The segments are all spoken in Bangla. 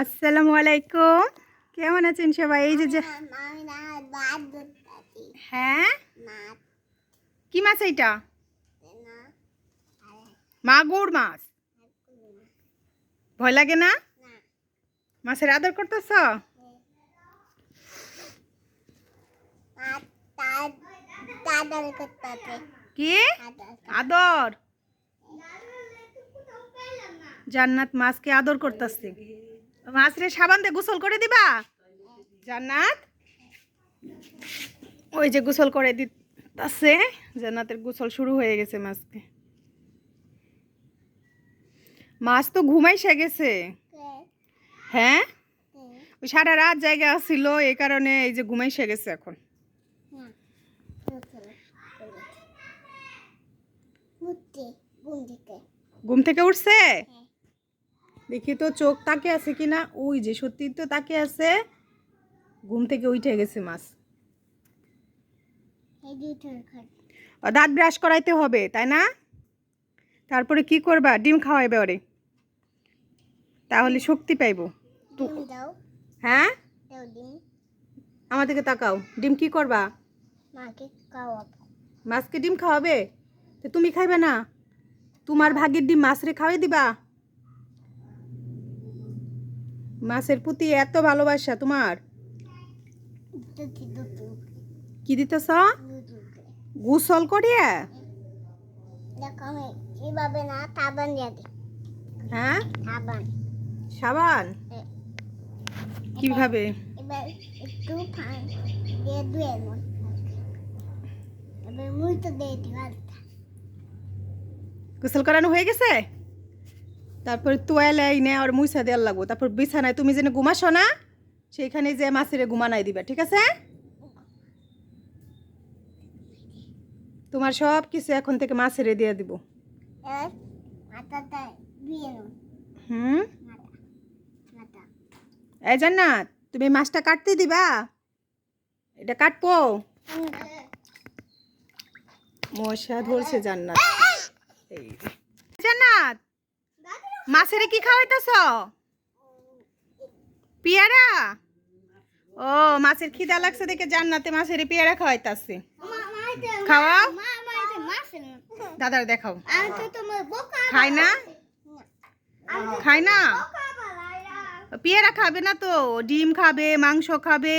আসসালামু আলাইকুম। কেমন আছেন সবাই? এই যে হ্যাঁ? কি মাছ এইটা? মাগুর মাছ। ভয় লাগে না? মাছের আদর করতেছ? কি? আদর? জান্নাত মাছকে আদর করতেছে। মাছরে সাবান দিয়ে গোসল করে দিবা? জান্নাত? ওই যে গোসল করে দিতেছে জান্নাতের গোসল শুরু হয়ে গেছে মাছকে। মাছ তো ঘুমাইসে গেছে। হ্যাঁ? ওই সারা রাত জায়গা ছিল এই কারণে এই যে ঘুমাইসে গেছে এখন। ঘুম থেকে। উঠছে? দেখি তো চোখ তাকে আছে কি না ওই যে সত্যি তো তাকে আছে। ঘুম থেকে উঠে গেছে মাছ। দাঁত ব্রাশ করাইতে হবে তাই না? তারপরে কি করবা? ডিম খাওয়াইবে ওরে। তাহলে শক্তি পাইবো। হ্যাঁ? আমাদেরকে তাকাও। ডিম কি করবা? মাছকে ডিম খাওয়াবে? তো তুমি খাইবে না? তোমার ভাগের ডিম মাছরে খাওয়াই দিবা? মাছের প্রতি এত ভালোবাসা তোমার? কি দিতেছ? গুসল করিয়া? এভাবে না সাবান দিয়ে হ্যাঁ? সাবান। সাবান? হ্যাঁ। কীভাবে? এবার একটু দিয়ে ধুয়ে গোসল করানো হয়ে গেছে? তারপর তোয়ালে নে আর মুইসা দেওয়ার লাগবো। তারপর বিছানায় তুমি যেন ঘুমাসো না সেইখানে যে মাছের ঘুমানাই দিবা ঠিক আছে? তোমার সব কিছু এখন থেকে মাছের দিয়ে দিব। হুম? এই জান্নাত তুমি মাছটা কাটতে দিবা? এটা কাটবো? মশা ধরছে জান্নাত। এই জান্নাত মাছের কি খাওয়াইতেছ? পেয়ারা? ও মাছের খিদা লাগছে দেখে জান্নাতে মাছের পেয়ারা খাওয়াইতাছে। খাওয়াও? দাদার দেখাও। খায় না? খায় না? পেয়ারা খাবে না তো ডিম খাবে মাংস খাবে।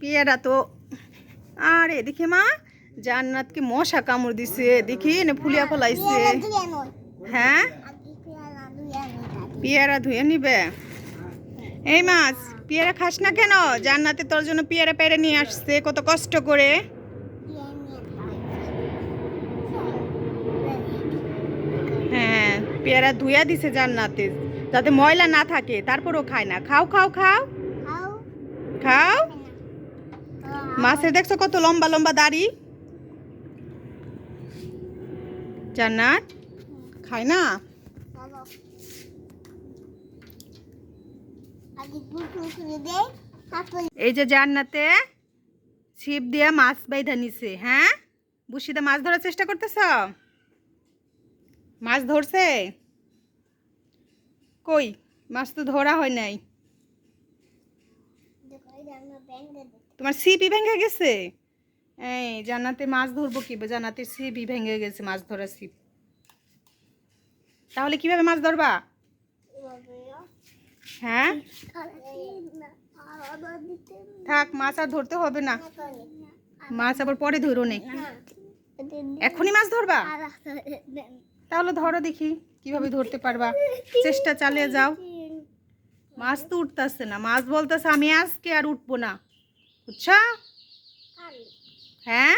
পেয়ারা তো। আরে দেখি মা। জান্নাতকে মশা কামড় দিছে দেখি না ফুলিয়া ফলাইছে হ্যাঁ? পেয়ারা ধুয়ে পেয়ারা ধুয়ে নিবে? এই মাছ পেয়ারা খাস না কেন? জান্নাতে তোর জন্য পেয়ারা পেরে নিয়ে আসছে কত কষ্ট করে। হ্যাঁ পেয়ারা ধুইয়া দিছে জান্নাতে যাতে ময়লা না থাকে তারপরও খায় না। খাও খাও খাও। খাও। মাছের দেখছ কত লম্বা লম্বা দাড়ি? জান্নাত? খায় না? এই যে জান্নাতে ছিপ দিয়া মাছ বাইধা নিছে হ্যাঁ? বুসিদা মাছ ধরার চেষ্টা করতেছ? মাছ ধরছে? কই? মাছ তো ধরা হয় নাই। তোমার ছিপই ভেঙে গেছে? এই জানাতে মাছ ধরবো কি? জানাতে ছিপই ভেঙে গেছে, মাছ ধরার ছিপ। তাহলে কীভাবে মাছ ধরবা? হ্যাঁ? থাক, মাছ আর ধরতে হবে না। মাছ আবার পরে ধরো নে। এখনই মাছ ধরবা? তাহলে ধরো দেখি, কীভাবে ধরতে পারবা। চেষ্টা চালিয়ে যাও। মাছ তো উঠতেছে না। মাছ বলতেছে, আমি আজকে আর উঠবো না। বুঝছ? হ্যাঁ?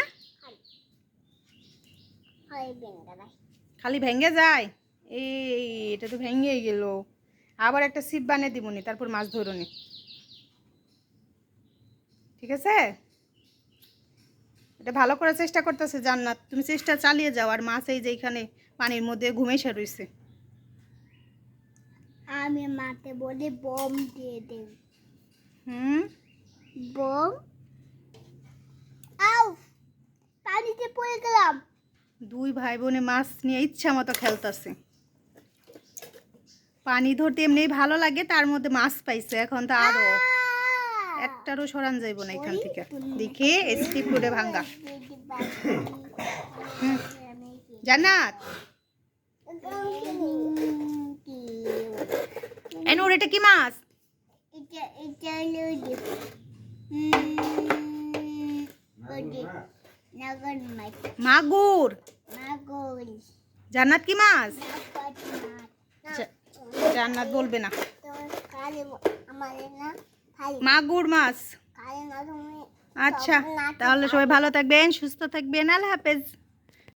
খালি ভেঙে যায়? এই এটা তো ভেঙেই গেল। আবার একটা সিপ বানিয়ে দিব নি তারপর মাছ ধরো নি ঠিক আছে? এটা ভালো করার চেষ্টা করতেছে জান্নাত। তুমি চেষ্টা চালিয়ে যাও আর মাছ এই যে এখানে পানির মধ্যে ঘুমেসা রয়েছে আমি মাকে বলি বোম দিয়ে দেব হুম? বোম পানিতে পড়ে গেলাম। দুই ভাই বোনে মাছ নিয়ে ইচ্ছা মতো খেলতেছে। পানি ধরতে এমনি ভালো লাগে তার মধ্যে মাছ পাইছে। এখন তো আরও একটারও সরান যাইব না এখান থেকে। দেখি স্টিক করে ভাঙ্গা। জান্নাত! এই নূর এটা কি মাছ? এটা এটা মাগুর। জান্নাত কি মাছ? জান্নাত বলবে না। মাগুর মাছ। আচ্ছা তাহলে সবাই ভালো থাকবেন সুস্থ থাকবেন। আল্লাহ হাফেজ।